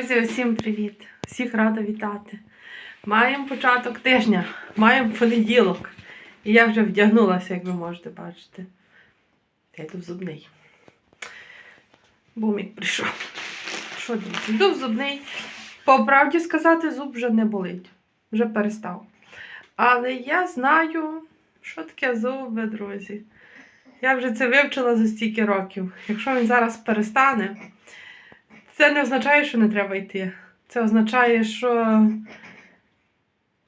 Друзі, усім привіт! Всіх рада вітати. Маємо початок тижня, маємо понеділок. І я вже вдягнулася, як ви можете бачити. Я йду в зубний. Бумік прийшов. Що друзі? Йду в зубний. По правді сказати, зуб вже не болить. Вже перестав. Але я знаю, що таке зуби, друзі. Я вже це вивчила за стільки років. Якщо він зараз перестане, це не означає, що не треба йти. Це означає, що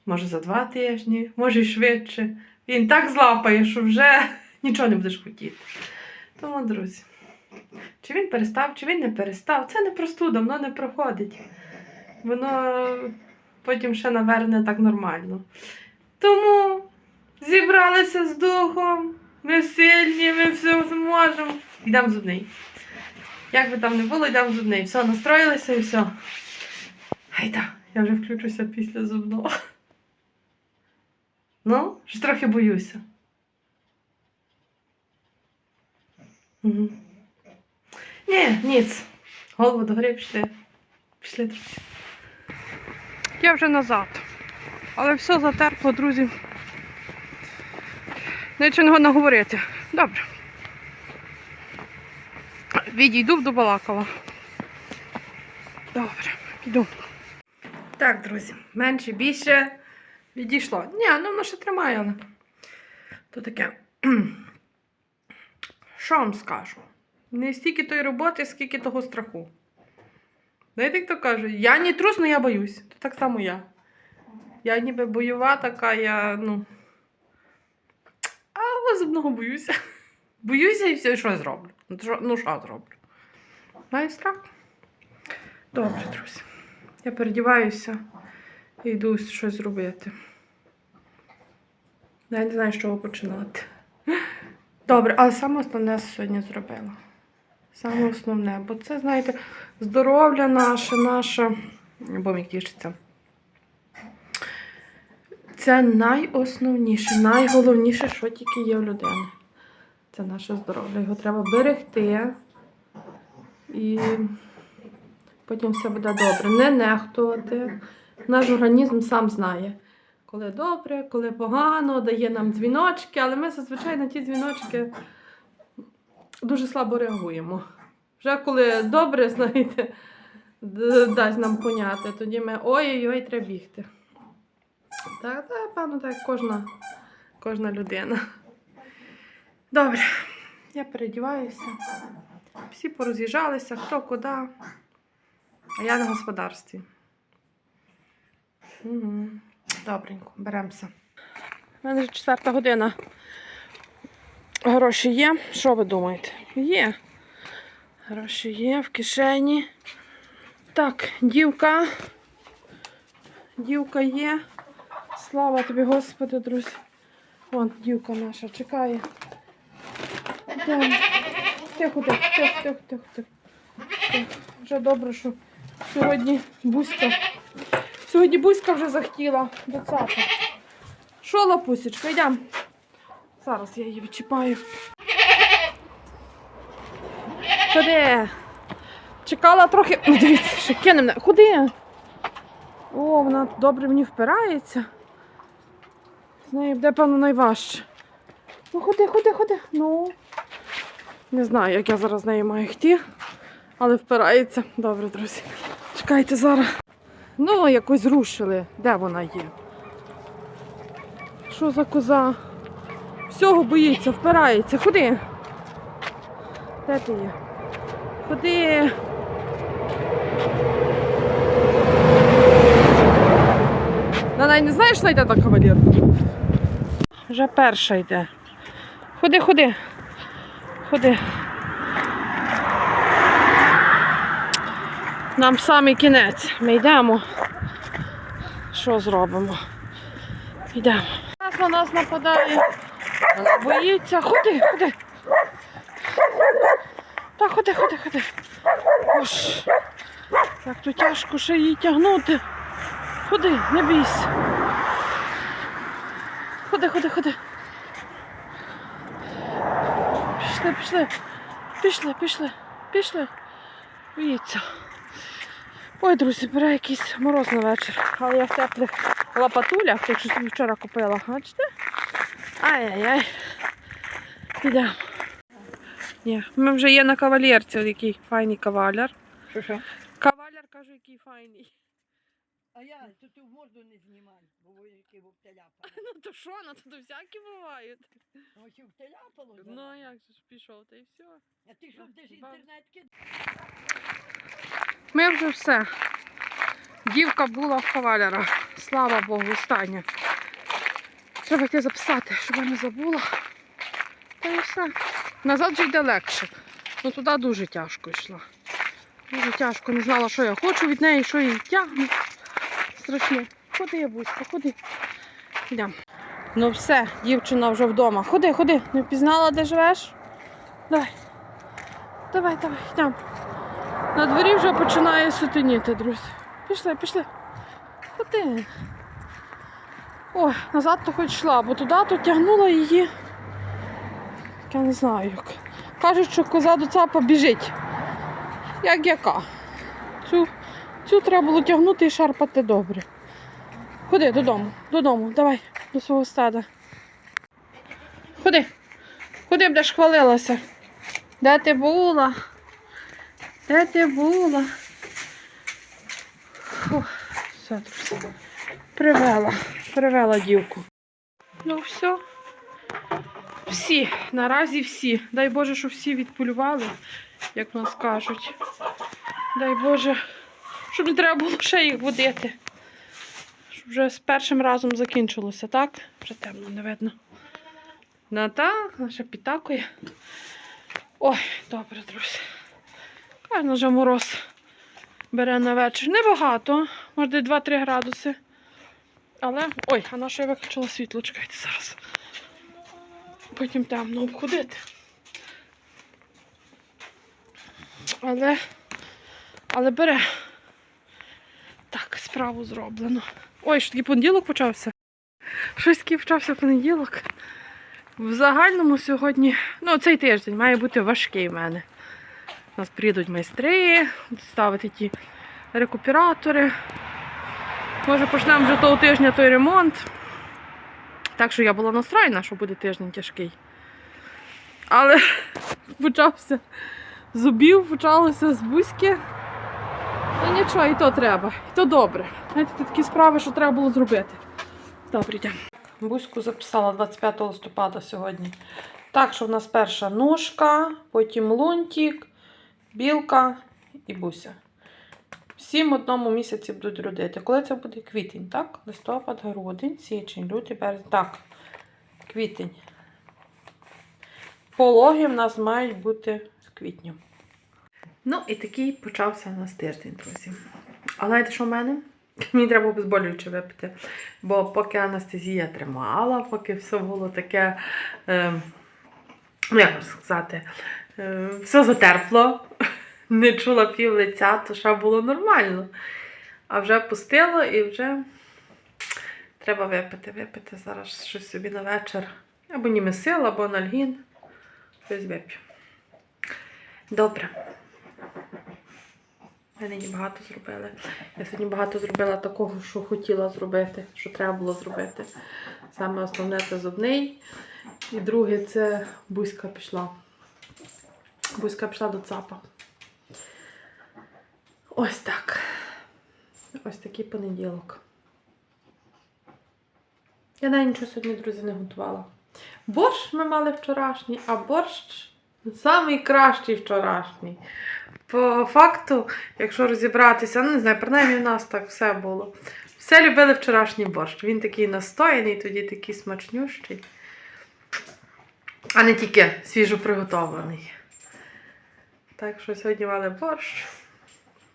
може за два тижні, може й швидше. Він так злапає, що вже нічого не будеш хотіти. Тому, друзі, чи він перестав, чи він не перестав, це не простуда, воно не проходить. Воно потім ще наверне так нормально. Тому зібралися з духом, ми сильні, ми все зможемо. Йдемо в зубний. Як би там не було, йдемо в зубний. Все, настроїлися і все. Гайда, я вже включуся після зубного. Ну, ж трохи боюся. Угу. Ні, ніц. Голову догори пішли. Пішли трохи. Я вже назад. Але все затерпло, друзі. Нічого не наговорити. Добре. Відійду до балакала. Добре, піду. Так, друзі, менше більше відійшло. Ні, ну воно ще тримає, але то таке. Що вам скажу? Не стільки тої роботи, скільки того страху. Знаєте, як то кажуть, я не трус, але я боюсь. То так само я. Я ніби бойова така, я, ну. А зубного боюся. Боюся і все, що я зроблю. Ну, що- Ну, зроблю? Маю страх. Добре, друзі. Я передіваюся і йду щось робити. Я не знаю, з чого починати. Добре, але саме основне сьогодні зробила. Саме основне, бо це, знаєте, здоров'я наше, наше, бо мені тішиться. Це найосновніше, найголовніше, що тільки є в людини. Це наше здоров'я. Його треба берегти. І потім все буде добре. Не нехтувати. Наш організм сам знає, коли добре, коли погано, дає нам дзвіночки, але ми зазвичай на ті дзвіночки дуже слабо реагуємо. Вже коли добре, знаєте, дасть нам поняти, тоді ми ой-ой-ой, треба бігти. Так, так, певно, так, кожна, кожна людина. Добре, я передіваюся. Всі пороз'їжджалися, хто куди. А я на господарстві. Угу. Добренько, беремося. У мене вже четверта година. Гроші є. Що ви думаєте? Є. Гроші є в кишені. Так, дівка. Дівка є. Слава тобі, Господи, друзі. Вон дівка наша чекає. Тихо, тихо, тихо, тихо, тихо, тихо. Вже добре, що сьогодні Буська. Сьогодні Буська вже захотіла до цапа. Що, лапусечка, йдемо. Зараз я її відчіпаю. Ходи. Чекала трохи. Ну, дивіться, ще кине мене. Ходи. О, вона добре мені впирається. З нею буде, певно, найважче. Ну, ходи, ходи, ходи. Ну. Не знаю, як я зараз з нею маю йти, але впирається. Добре, друзі. Чекайте зараз. Ну, якось рушили. Де вона є? Що за коза? Всього боїться, впирається. Ходи. Де ти є? Ходи. Вона не знаєш, що йде та кавалерка? Вже перша йде. Ходи, ходи. Ходи. Нам самий кінець. Ми йдемо. Що зробимо? Йдемо. Нас на нас нападає. Вона боїться. Ходи, ходи. Так, ходи, ходи, ходи. Ось. Як то тяжко ще її тягнути. Ходи, не бійся. Ходи, ходи, ходи. Пішли, пішли. Пішли, пішли. Боїться. Ой, друзі, бере якийсь мороз на вечір. Але я в теплих лапатулях, якщо собі вчора купила. Бачите? Ай-яй-яй. Підемо. Ні, ми вже є на кавалерці, який файний кавалер. Що що? Кавалер кажу, який файний. А я, то ти в морду не знімай, бо вояки в обтеляпали. Ну то що, ну то всякі бувають. Ну, чи втеляпало? Ну а як же ж пішов, та й все. А ти що, де ж інтернет кидав? Ми вже все. Дівка була в кавалера. Слава Богу, остання. Треба йти записати, щоб я не забула. Та і все. Назад вже йде легше. Ну туди дуже тяжко йшла. Дуже тяжко. Не знала, що я хочу від неї, що її тягне. Страшно. Ходи, Буська, ходи. Йдемо. Ну все, дівчина вже вдома. Ходи, ходи. Не впізнала, де живеш? Давай. Давай, давай, йдемо. На дворі вже починає сутеніти, друзі. Пішли, пішли. Ходи. Ой, назад то хоч йшла, бо туди то тягнула її. Я не знаю як. Кажуть, що коза до цапа біжить. Як яка. Цю, цю треба було тягнути і шарпати добре. Ходи додому, додому, давай, до свого стада. Ходи. Ходи, будеш хвалилася. Де ти була? Де ти була? Фух, все. Привела, привела дівку. Ну все. Всі, наразі всі. Дай Боже, що всі відполювали, як нас кажуть. Дай Боже, щоб не треба було ще їх водити. Щоб вже з першим разом закінчилося, так? Вже темно, не видно. Ну так, наша підтакує. Ой, добре, друзі. Кажно, вже мороз бере на вечір. Небагато, може 2-3 градуси. Але. Ой, а на що я виключила світло, чекайте зараз. Потім темно обходити. Але. Але бере. Справу зроблено. Ой, що такий понеділок почався. Щось такий почався понеділок. В загальному сьогодні, ну, цей тиждень має бути важкий в мене. У нас приїдуть майстри, ставити ті рекуператори. Може почнемо вже того тижня той ремонт. Так що я була настроєна, що буде тиждень тяжкий. Але почався зубів, почалося з бузьки. Нічого, і то треба, і то добре. Знаєте, це такі справи, що треба було зробити. Добре, йдемо. Бузьку записала 25 листопада сьогодні. Так, що в нас перша ножка, потім лунтик, білка і буся. Всім в одному місяці будуть родити. Коли це буде квітень, так? Листопад, грудень, січень, лютий, березень. Так, квітень. Пологи в нас мають бути з квітня. Ну, і такий почався у нас тиждень, друзі. А знаєте, що в мене? Мені треба обезболююче випити. Бо поки анестезія тримала, поки все було таке, е, ну як сказати, е, все затерпло, не чула пів лиця, то ще було нормально. А вже пустило і вже треба випити. Випити зараз щось собі на вечір. Або німесил, або анальгін. Щось вип'ю. Добре. Ми нині багато зробили. Я сьогодні багато зробила такого, що хотіла зробити, що треба було зробити. Саме основне це зубний. І друге це бузька пішла. Бузька пішла до цапа. Ось так. Ось такий понеділок. Я навіть нічого сьогодні, друзі, не готувала. Борщ ми мали вчорашній, а борщ самий кращий вчорашній. По факту, якщо розібратися, ну не знаю, принаймні в нас так все було. Все любили вчорашній борщ. Він такий настояний, тоді такий смачнющий. А не тільки свіжо приготований. Так що сьогодні мали борщ.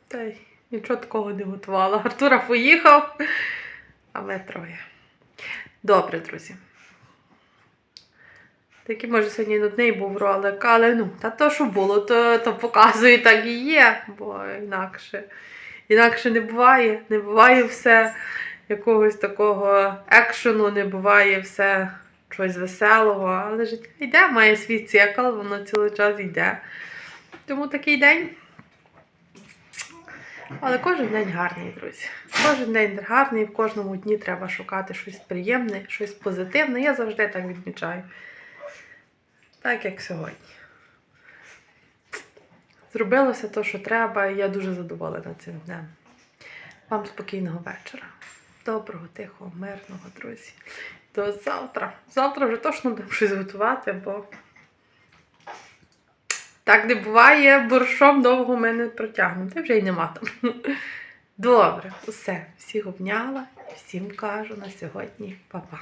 Та й нічого такого не готувала. Артура поїхав, а ми троє. Добре, друзі. Такий, може, сьогодні нудний був ролик, але ну, та то, що було, то, то показує, так і є, бо інакше. Інакше не буває. Не буває все якогось такого екшену, не буває все чогось веселого, але життя йде, має свій цикл, воно цілий час йде. Тому такий день. Але кожен день гарний, друзі. Кожен день гарний, в кожному дні треба шукати щось приємне, щось позитивне. Я завжди так відмічаю. Так як сьогодні. Зробилося те, що треба, і я дуже задоволена цим днем. Вам спокійного вечора. Доброго, тихого, мирного, друзі. До завтра. Завтра вже точно будемо щось готувати, бо так не буває, борщом довго ми не протягнемо. Та вже й нема там. Добре, усе. Всіх обняла, всім кажу на сьогодні па-па.